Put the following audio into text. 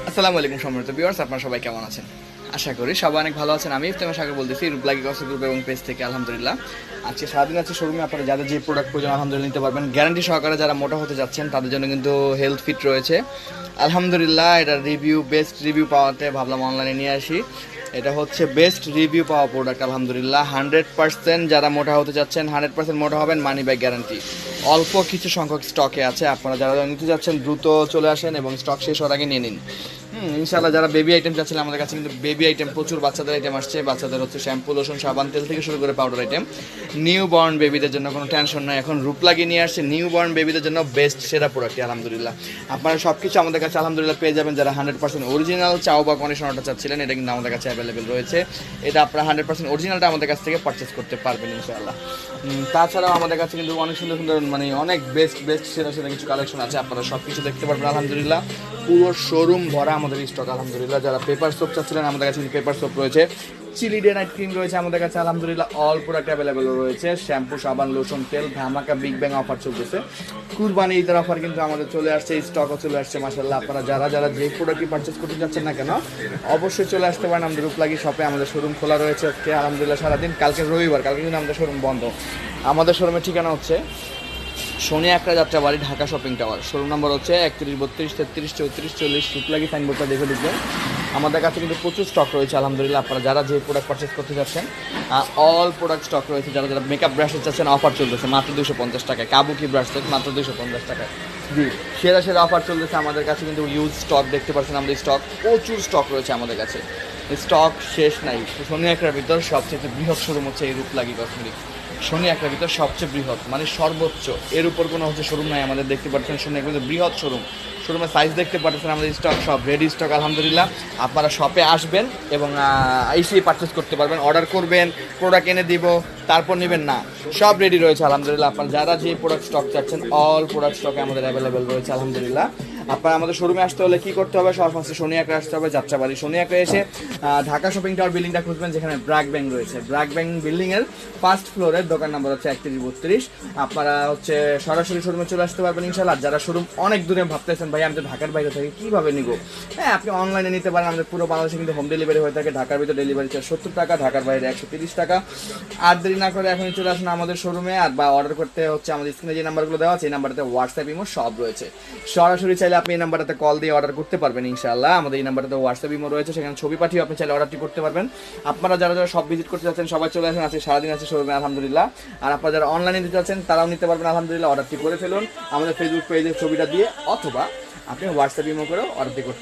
আসসালামু আলাইকুম সম্মানিত ভিউয়ার্স আপনারা সবাই কেমন আছেন? আশা করি সবাই অনেক ভালো আছেন। আমি ইফতেমা সাগর বলতেছি রূপলাগি কসে গ্রুপ এবং পেজ থেকে, আলহামদুলিল্লাহ। আজকে সারাদিন আছে শোরুমে আপনারা যাদের যে প্রোডাক্ট প্রয়োজন, আলহামদুলিল্লাহ নিতে পারবেন। গ্যারান্টি সহকারে যারা মোটা হতে যাচ্ছেন, তাদের জন্য কিন্তু হেলথ ফিট রয়েছে। আলহামদুলিল্লাহ এটা রিভিউ বেস্ট রিভিউ পাওয়াতে ভাবলাম অনলাইনে নিয়ে আসি। এটা হচ্ছে বেস্ট রিভিউ পাওয়া প্রোডাক্ট আলহামদুলিল্লাহ। হান্ড্রেড পার্সেন্ট যারা মোটা হতে যাচ্ছেন হান্ড্রেড পার্সেন্ট মোটা হবেন মানি ব্যাগ গ্যারান্টি অল্প কিছু সংখ্যক স্টকে আছে। আপনারা যারা নিতে যাচ্ছেন, দ্রুত চলে আসেন এবং স্টক শেষ হওয়ার আগে নিয়ে নিন। হুম ইনশাল্লাহ যারা বেবি আইটেম চাচ্ছেন আমাদের কাছে কিন্তু বেবি আইটেম প্রচুর বাচ্চাদের আইটেম আসছে। বাচ্চাদের হচ্ছে শ্যাম্পু লোশন সাবান, তেল থেকে শুরু করে পাউডার আইটেম নিউ বর্ন বেবিদের জন্য কোনো টেনশন নাই। এখন রূপ লাগিয়ে নিয়ে আসছে নিউ বর্ন বেবিদের জন্য বেস্ট সেরা প্রোডাক্ট আলহামদুলিল্লাহ। আপনারা সব কিছু আমাদের কাছে আলহামদুলিল্লাহ পেয়ে যাবেন। যারা হান্ড্রেড পার্সেন্ট অরিজিনাল চাও বা কন্ডিশনারটা চাচ্ছিলেন, এটা কিন্তু আমাদের কাছে অ্যাভেলেবেল রয়েছে। এটা আপনারা হান্ড্রেড পার্সেন্ট অরিজিনালটা আমাদের কাছ থেকে পারচেস করতে পারবেন ইনশাআল্লাহ। তাছাড়াও আমাদের কাছে কিন্তু অনেক সুন্দর সুন্দর মানে অনেক বেস্ট বেস্ট সেরা সেরা কিছু কালেকশন আছে। আপনারা সব কিছু দেখতে পারবেন, আলহামদুলিল্লাহ। পুরো শোরুম ভরা আমাদের স্টক আলহামদুলিল্লাহ। যারা পেপার সোপ চাচ্ছিলেন, আমাদের কাছে পেপার সোপ রয়েছে। চিলি ডে নাইট ক্রিম রয়েছে আমাদের কাছে, আলহামদুলিল্লাহ। অল প্রোডাক্ট অ্যাভেলেবেল রয়েছে। শ্যাম্পু সাবান লোশন তেল, ধামাকা বিগ ব্যাং অফার চলতেছে। কুরবানি ঈদের অফার কিন্তু আমাদের চলে আসছে স্টকও চলে আসছে মাসাল্লাহ আপনারা যারা যারা যে প্রোডাক্টই পারচেস করতে যাচ্ছেন না কেন, অবশ্যই চলে আসতে পারেন। আমাদের রূপলাগি শপে আমাদের শোরুম খোলা রয়েছে। আজকে আলহামদুলিল্লাহ সারাদিন, কালকে রবিবার, কালকে কিন্তু আমাদের শোরুম বন্ধ। আমাদের শোরুমের ঠিকানা হচ্ছে শনি একটা যাত্রা বাড়ি Dhaka shopping tower showroom number হচ্ছে একত্রিশ বত্রিশ তেত্রিশ চৌত্রিশ চল্লিশ রূপলাগি সাইনবোর্ডটা দেখে ঢুকবেন। আমাদের কাছে কিন্তু প্রচুর স্টক রয়েছে আলহামদুলিল্লাহ। আপনারা যারা যে প্রোডাক্ট পারচেস করতে যাচ্ছেন অল প্রোডাক্ট স্টক রয়েছে যারা যারা মেকআপ ব্রাশ চাচ্ছেন অফার চলতেছে মাত্র দুশো পঞ্চাশ টাকায়। কাবুকি ব্রাশ মাত্র দুশো পঞ্চাশ টাকায়। জি। সেরা সেরা অফার চলতেছে আমাদের কাছে কিন্তু ইউজ স্টক দেখতে পাচ্ছেন আমাদের স্টক প্রচুর স্টক রয়েছে আমাদের কাছে। স্টক শেষ নাই। শনি একটার ভিতর সবচেয়ে বৃহৎ শোরুম হচ্ছে এই রূপলাগি কসমেটিক্স শনি একটার ভিতর সবচেয়ে বৃহৎ মানে সর্বোচ্চ। এর উপর কোনো হচ্ছে শোরুম নাই আমাদের, দেখতে পাচ্ছেন শনি একবার বৃহৎ শোরুম শোরুমের সাইজ দেখতে পাচ্ছেন আমাদের স্টক সব রেডি স্টক আলহামদুলিল্লাহ। আপনারা শপে আসবেন এবং এসেই পারচেস করতে পারবেন অর্ডার করবেন প্রোডাক্ট এনে দিব, তারপর নেবেন না। সব রেডি রয়েছে, আলহামদুলিল্লাহ। আপনারা যারা যে প্রোডাক্ট স্টক চাচ্ছেন অল প্রোডাক্ট স্টকে আমাদের অ্যাভেলেবেল রয়েছে, আলহামদুলিল্লাহ। আপনারা আমাদের শোরুমে আসতে হলে কি করতে হবে? শনি একরা আসতে হবে, যাত্রাবাড়ি। শনি একরা এসে ঢাকা শপিং টাওয়ার বিল্ডিংটা খুঁজবেন, যেখানে ব্র্যাক ব্যাংক রয়েছে। ব্র্যাক ব্যাংক বিল্ডিং এর ফার্স্ট ফ্লোরের দোকান নাম্বার হচ্ছে একত্রিশ বত্রিশ। আপনারা হচ্ছে সরাসরি শোরুমে চলে আসতে পারবেন ইনশাল্লাহ যারা শোরুম অনেক দূরে ভাবতেছেন, ভাই, আমি তো ঢাকার বাইরে থাকি, কীভাবে নিব? হ্যাঁ আপনি অনলাইনে নিতে পারেন। আমাদের পুরো বাংলাদেশে কিন্তু হোম ডেলিভারি হয়ে থাকে। ঢাকার ভিতরে ডেলিভারি চার্জ সত্তর টাকা, ঢাকার বাইরে একশো তিরিশ টাকা। আর দেরি না করে এখনই চলে আসুন আমাদের শোরুমে আর বা অর্ডার করতে হচ্ছে, আমাদের স্ক্রিনে যে নাম্বারগুলো দেওয়া আছে, এই নাম্বারটাতে হোয়াটসঅ্যাপ ইমো সব রয়েছে। সরাসরি চাইলে আপনি এই নাম্বারটাতে কল দিয়ে অর্ডার করতে পারবেন ইনশাআল্লাহ। আমাদের এই নাম্বারটাতে হোয়াটসঅ্যাপ ইমো রয়েছে, সেখানে ছবি পাঠিয়ে আপনি চাইলে অর্ডারটি করতে পারবেন। আপনারা যারা যারা সব ভিজিট করতে চাচ্ছেন সবাই চলে আসেন আছে সারাদিন আছে শোরুমে, আলহামদুলিল্লাহ। আর আপনারা যারা অনলাইনে দিতে চাচ্ছেন তারাও নিতে পারবেন, আলহামদুলিল্লাহ। অর্ডারটি করে ফেলুন। আমাদের ফেসবুক পেজের ছবিটা দিয়ে, অথবা আপনি হোয়াটসঅ্যাপ ইমো করেও অর্ডারটি করতে